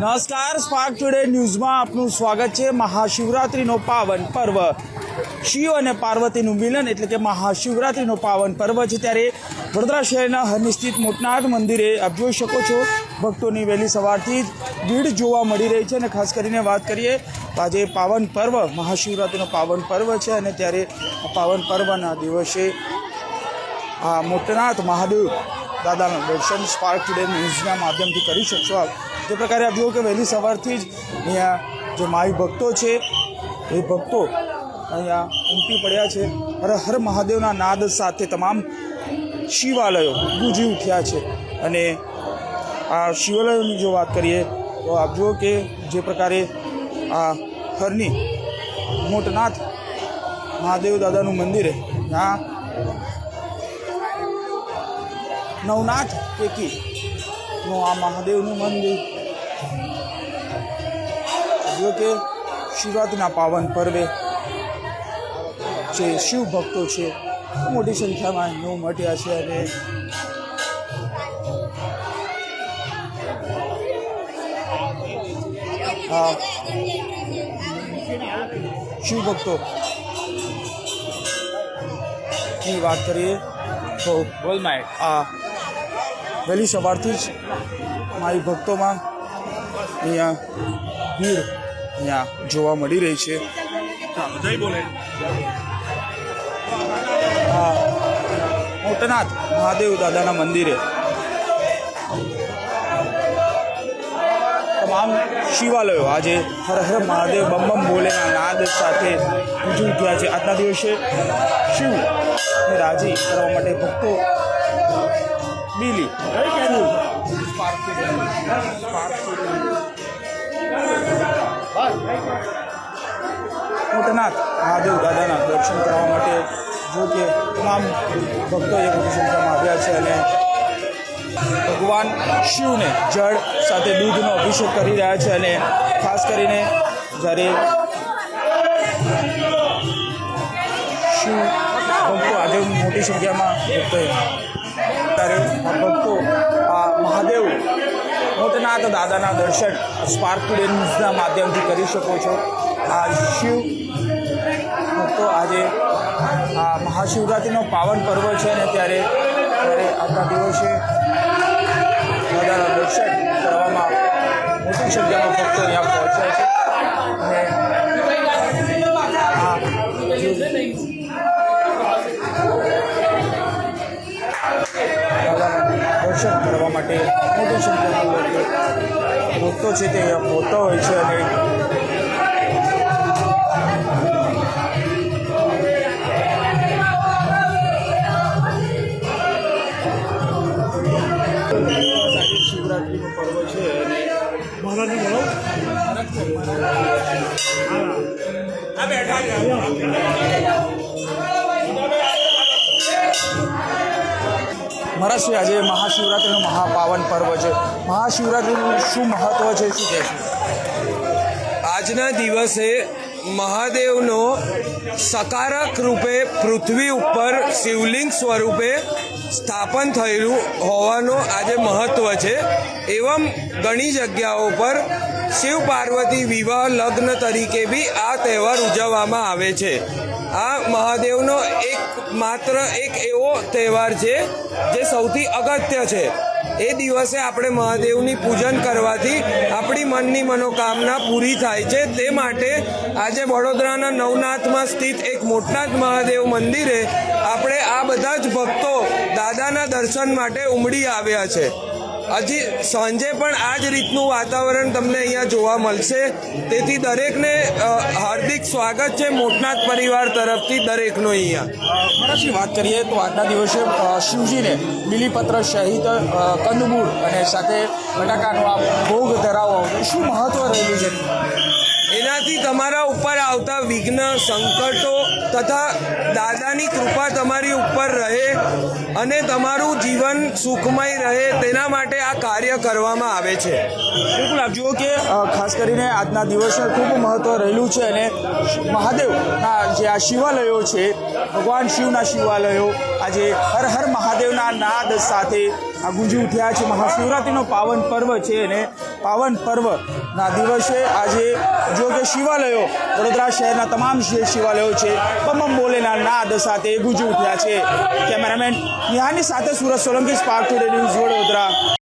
નમસ્કાર spark today ન્યૂઝમાં આપનું સ્વાગત છે. મહાશિવરાત્રિનો પાવન પર્વ. શિવ અને પાર્વતીનું મિલન એટલે કે મહાશિવરાત્રિનો પાવન પર્વ છે ત્યારે વડોદરા શહેરના હરની મોટનાથ મંદિરે આપ જોઈ શકો છો, ભક્તોની વહેલી સવારથી જ ભીડ જોવા મળી રહી છે અને ખાસ કરીને વાત કરીએ તો આજે પાવન પર્વ, મહાશિવરાત્રિનો પાવન પર્વ છે અને ત્યારે પાવન પર્વના દિવસે આ મોટનાથ મહાદેવ દાદાનું દર્શન સ્પાર્ક ટુડે ન્યૂઝના માધ્યમથી કરી શકશો આપ. જે પ્રકારે આપ જુઓ કે વહેલી સવારથી જ અહીંયા જે માઈ ભક્તો છે, એ ભક્તો અહીંયા ઉમટી પડ્યા છે. હર હર મહાદેવના નાદ સાથે તમામ શિવાલયો ગુંજી ઉઠ્યા છે. અને આ શિવાલયોની જો વાત કરીએ, તો આપ જુઓ કે જે પ્રકારે આ હરની મોટનાથ મહાદેવ દાદાનું મંદિર ત્યાં નવનાથ પૈકી નું આ મહાદેવનું મંદિર જો કે શિવરાત્રિના પાવન પર્વે જે શિવ ભક્તો છે મોટી સંખ્યામાં નો મટ્યા છે અને શિવ ભક્તો. ની વાત કરીએ તો આ વહેલી સવારથી જ મારી ભક્તોમાં અહીંયા ભીડ અહીંયા જોવા મળી રહી છે. મોટનાથ મહાદેવ દાદાના મંદિરે. તમામ શિવાલયો આજે હર હર મહાદેવ બમ બમ બોલેના નાદ સાથે ગુંજી ઉઠ્યા છે. આજના દિવસે શિવ ને રાજી કરવા માટે ભક્તો બીલી. મોટનાથ મહાદેવ દાદાના દર્શન કરવા માટે જો કે તમામ ભક્તો એક સંખ્યામાં આવ્યા છે અને ભગવાન શિવને જળ સાથે દૂધનો અભિષેક કરી રહ્યા છે અને ખાસ કરીને જ્યારે શિવ ભક્તો આજે મોટી સંખ્યામાં ભક્તો ત્યારે ભક્તો આ મહાદેવ મોટનાથ દાદાના દર્શન સ્પાર્ક ન્યૂઝના માધ્યમથી કરી શકો છો. આ શિવ ભક્તો આજે આ મહાશિવરાત્રિનો પાવન પર્વ છે ને ત્યારે ત્યારે આવતા દિવસે દાદાના દર્શન કરવામાં મોટી સંખ્યામાં ભક્તો અહીંયા પહોંચ્યા છે. દર્શન કરવા માટે મોટી સંખ્યામાં ભક્તો છે તે અહીંયા પહોંચતા હોય છે અને શિવરાત્રિનું પર્વ છે અને મહારાષ્ટ્ર આજે મહાશિવરાત્રિનું મહાપાવન પર્વ છે. મહાશિવરાત્રિનું શું મહત્વ છે? શું કહેશું? આજના દિવસે મહાદેવનો સકારક રૂપે પૃથ્વી ઉપર શિવલિંગ સ્વરૂપે સ્થાપન થયેલું હોવાનું આજે મહત્વ છે. એવમ ઘણી જગ્યાઓ પર શિવ પાર્વતી વિવાહ લગ્ન તરીકે બી આ તહેવાર ઉજવવામાં આવે છે. આ મહાદેવનો એક માત્ર એક એવો તહેવાર છે, જે સૌથી અગત્ય છે. એ દિવસે આપણે મહાદેવની પૂજન કરવાથી આપણી મનની મનોકામના પૂરી થાય છે. તે માટે આજે વડોદરાના નવનાથમાં સ્થિત એક મોટનાથ મહાદેવ મંદિરે આપણે આ બધા જ ભક્તો દાદાના દર્શન માટે ઉમડી આવ્યા છે. હજી સાંજે પણ આ જ રીતનું વાતાવરણ તમને અહીંયા જોવા મળશે. તેથી દરેકને હાર્દિક સ્વાગત છે મોટનાથ પરિવાર તરફથી દરેકનો અહીંયા. મહારાજની વાત કરીએ તો આજના દિવસે શિવજીને બિલીપત્ર સહિત કંદમૂળ અને સાથે બટાકાનો આ ભોગ ધરાવો શું મહત્વ રહેલું છે? એનાથી તમારા ઉપર આવતા વિઘ્ન, સંકટો તથા દાદાની કૃપા તમારી ઉપર રહે અને તમારું જીવન સુખમય રહે તેના માટે આ કાર્ય કરવામાં આવે છે. બિલકુલ, આપ જુઓ કે ખાસ કરીને આજના દિવસે ખૂબ મહત્વ રહેલું છે અને મહાદેવના જે આ શિવાલયો છે, ભગવાન શિવના શિવાલયો, આજે હર હર મહાદેવના નાદ સાથે આ ગુંજી ઉઠ્યા છે. મહાશિવરાત્રિનો પાવન પર્વ છે અને પાવન પર્વના દિવસે આજે જો કે શિવાલયો, વડોદરા શહેરના તમામ જે શિવાલયો છે બમ બોલેના નાદ સાથે ગુંજી ઉઠ્યા છે. કેમેરામેન નિહાની સાથે Surat Solanki spark today news Vadodara.